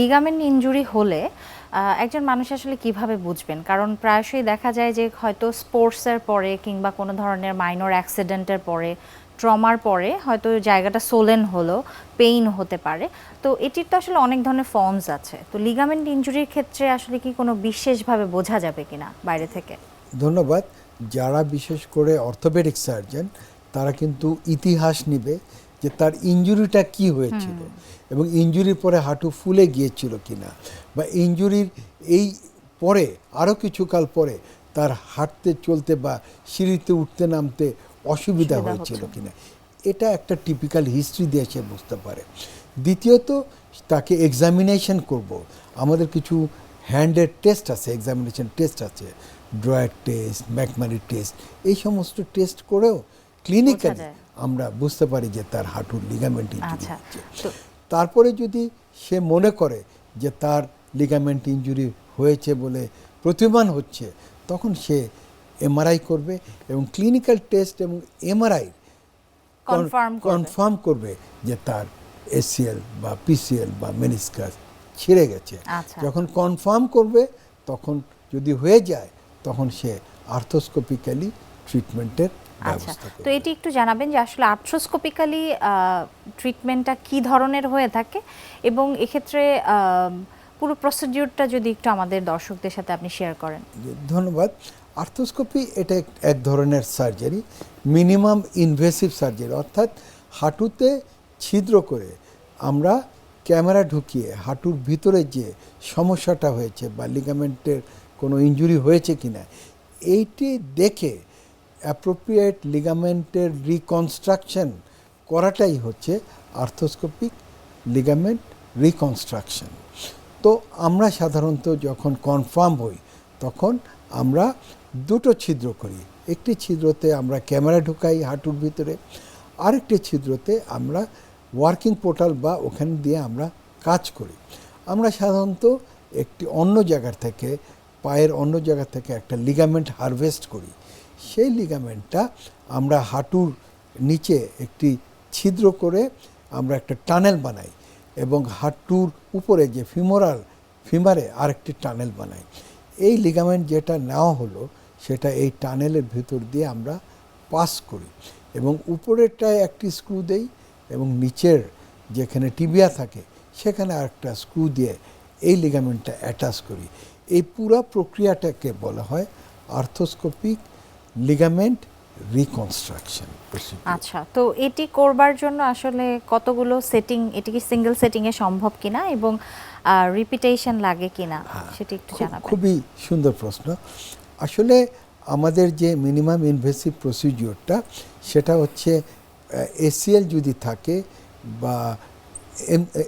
Ligament injury হলে একজন মানুষ আসলে কীভাবে বুঝবেন? কারণ প্রায়শই দেখা যায় যে হয়তো স্পোর্টসের পরে কিংবা কোনো ধরনের মাইনর অ্যাক্সিডেন্টের পরে, ট্রমার পরে হয়তো জায়গাটা সোলেন হলো, পেইন হতে পারে। তো এটির তো আসলে অনেক ধরনের ফর্মস আছে। তো লিগামেন্ট ইনজুরির ক্ষেত্রে আসলে কি কোনো বিশেষভাবে বোঝা যাবে কিনা বাইরে থেকে? ধন্যবাদ। যারা বিশেষ করে অর্থোপেডিক সার্জন, তারা কিন্তু ইতিহাস নিবে। যে তার ইঞ্জুরিটা কি হয়েছিল এবং ইঞ্জুরির পরে হাঁটু ফুলে গিয়েছিল কিনা বা ইঞ্জুরির এই পরে আরও কিছুকাল পরে তার হাঁটতে চলতে বা সিঁড়িতে উঠতে নামতে অসুবিধা হয়েছিল। কিনা। এটা একটা টিপিক্যাল হিস্ট্রি দিয়ে সে বুঝতে পারে। দ্বিতীয়ত তাকে এক্সামিনেশন করব। আমাদের কিছু হ্যান্ডের টেস্ট আছে এক্সামিনেশন টেস্ট আছে। ড্রয়ার টেস্ট ম্যাকমারি টেস্ট এই সমস্ত টেস্ট করেও ক্লিনিক্যালি। আমরা বুঝতে পারি যে তার হাঁটুর লিগামেন্ট ইঞ্জুরি আচ্ছা হচ্ছে তারপরে যদি সে মনে করে যে তার লিগামেন্ট ইঞ্জুরি হয়েছে বলে প্রতিমান হচ্ছে তখন সে এমআরআই করবে এবং ক্লিনিক্যাল টেস্ট এবং এমআরআই। কনফার্ম করবে যে তার এসিএল বা পিসিএল বা মেনিসকাস ছিঁড়ে গেছে আচ্ছা। যখন কনফার্ম করবে তখন যদি হয়ে যায় তখন সে আর্থোস্কোপিক্যালি ট্রিটমেন্টের আচ্ছা তো এটি একটু জানাবেন যে আসলে আর্থ্রোস্কোপিক্যালি ট্রিটমেন্টটা কি ধরনের হয়ে থাকে এবং এক্ষেত্রে পুরো প্রসিডিউরটা যদি একটু আমাদের দর্শকদের সাথে আপনি শেয়ার করেন। ধন্যবাদ। আর্থোস্কোপি এটা এক- ধরনের সার্জারি মিনিমাম ইনভেসিভ সার্জারি অর্থাৎ হাঁটুতে ছিদ্র করে আমরা ক্যামেরা ঢুকিয়ে হাঁটুর ভিতরে যে সমস্যাটা হয়েছে বা লিগামেন্টের কোনো ইনজুরি হয়েছে কিনা এইটি দেখে অ্যাপ্রোপ্রিয়েট লিগামেন্টের রিকনস্ট্রাকশন করাটাই হচ্ছে আর্থোস্কোপিক লিগামেন্ট রিকনস্ট্রাকশন তো আমরা সাধারণত যখন কনফার্ম হই, তখন আমরা দুটো ছিদ্র করি। একটি ছিদ্রতে আমরা ক্যামেরা ঢুকাই হাঁটুর ভিতরে, আরেকটি ছিদ্রতে আমরা ওয়ার্কিং পোর্টাল বা ওখানে দিয়ে আমরা কাজ করি। আমরা সাধারণত একটি অন্য জায়গার থেকে, পায়ের অন্য জায়গা থেকে একটা লিগামেন্ট হারভেস্ট করি। সেই লিগামেন্টটা আমরা হাঁটুর নিচে একটি ছিদ্র করে আমরা একটা টানেল বানাই এবং হাঁটুর উপরে যে ফিমোরাল ফিমারে আরেকটি টানেল বানাই। এই লিগামেন্ট যেটা নেওয়া হলো, সেটা এই টানেলের ভিতর দিয়ে আমরা পাস করি এবং উপরেরটায় একটি স্ক্রু দেই এবং নিচের যেখানে টিবিয়া থাকে, সেখানে আরেকটা স্ক্রু দিয়ে এই লিগামেন্টটা অ্যাটাচ করি। এই পুরা প্রক্রিয়াটাকে বলা হয় আর্থোস্কোপিক লিগামেন্ট রিকনস্ট্রাকশন আচ্ছা তো এটি করবার জন্য আসলে কতগুলো সেটিং এটি কি সিঙ্গেল সেটিং এ সম্ভব কিনা এবং রিপিটেশন লাগে কিনা সেটি একটু জানাবেন। খুবই সুন্দর প্রশ্ন। আসলে আমাদের যে মিনিমাম ইনভেসিভ প্রসিডিওরটা সেটা হচ্ছে এসিএল যদি থাকে বা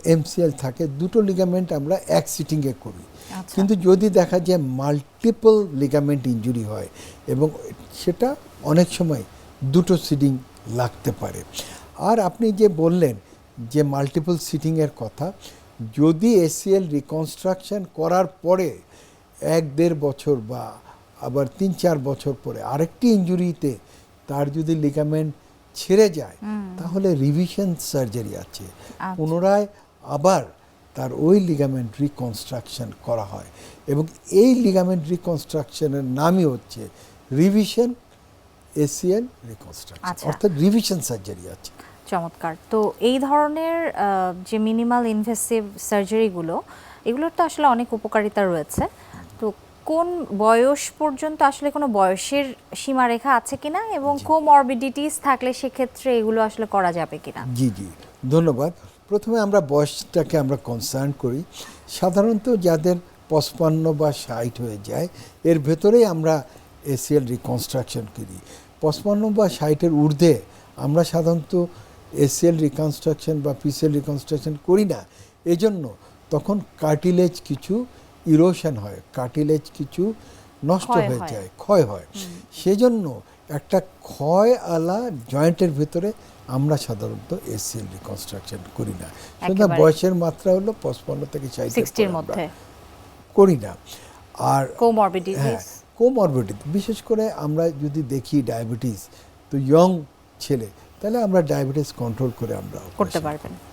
এমসিএল থাকে দুটো লিগামেন্ট আমরা এক সিটিংয়ে করি আচ্ছা। কিন্তু যদি দেখা যায় মাল্টিপল লিগামেন্ট ইনজুরি হয় এবং সেটা অনেক সময় দুটো সিটিং লাগতে পারে আর আপনি যে বললেন যে মাল্টিপল সিটিংয়ের কথা যদি এসিএল রিকনস্ট্রাকশন করার পরে এক দেড় বছর বা আবার তিন চার বছর পরে আরেকটি ইঞ্জুরিতে তার যদি লিগামেন্ট ছেড়ে যায় তাহলে রিভিশন সার্জারি আছে। আচ্ছা। পুনরায় আবার তার ওই লিগামেন্ট রিকনস্ট্রাকশন করা হয়। এবং এই লিগামেন্ট রিকনস্ট্রাকশনের নামই হচ্ছে রিভিশন এসিএল রিকনস্ট্রাকশন। অর্থাৎ রিভিশন সার্জারি আছে। চমৎকার। তো এই ধরনের যে মিনিমাল ইনভেসিভ সার্জারিগুলো এগুলোর তো আসলে অনেক উপকারিতা রয়েছে। তো কোন বয়স পর্যন্ত আসলে কোনো বয়সের সীমারেখা আছে কিনা এবং কোমরবিডিটিস থাকলে সেক্ষেত্রে এগুলো আসলে করা যাবে কিনা? জি জি। ধন্যবাদ। প্রথমে আমরা বয়সটাকে আমরা কনসার্ন করি। সাধারণত যাদের পঁচপান্ন বা ষাট হয়ে যায় এর ভেতরেই আমরা এসিএল রিকনস্ট্রাকশন করি। পঁচপান্ন বা ষাটের ঊর্ধ্বে আমরা সাধারণত এসিএল রিকনস্ট্রাকশন বা পিসিএল রিকনস্ট্রাকশন করি না। এজন্য তখন কার্টিলেজ কিছু ইরোশন হয় কার্টিলেজ কিছু নষ্ট হয়ে যায় ক্ষয় হয়। সেজন্য একটা ক্ষয় আলা জয়েন্টের ভিতরে আমরা সাধারণত এসিএল রিকনস্ট্রাকশন করি না। একেবারে। বয়সের মাত্রা হলো পঁচপান্ন থেকে ষাট মধ্যে। করি না। আর হ্যাঁ কোমরবিডিটি বিশেষ করে আমরা যদি দেখি ডায়াবেটিস তো ইয়ং ছেলে তাহলে আমরা ডায়াবেটিস কন্ট্রোল করে আমরা করতে পারবেন।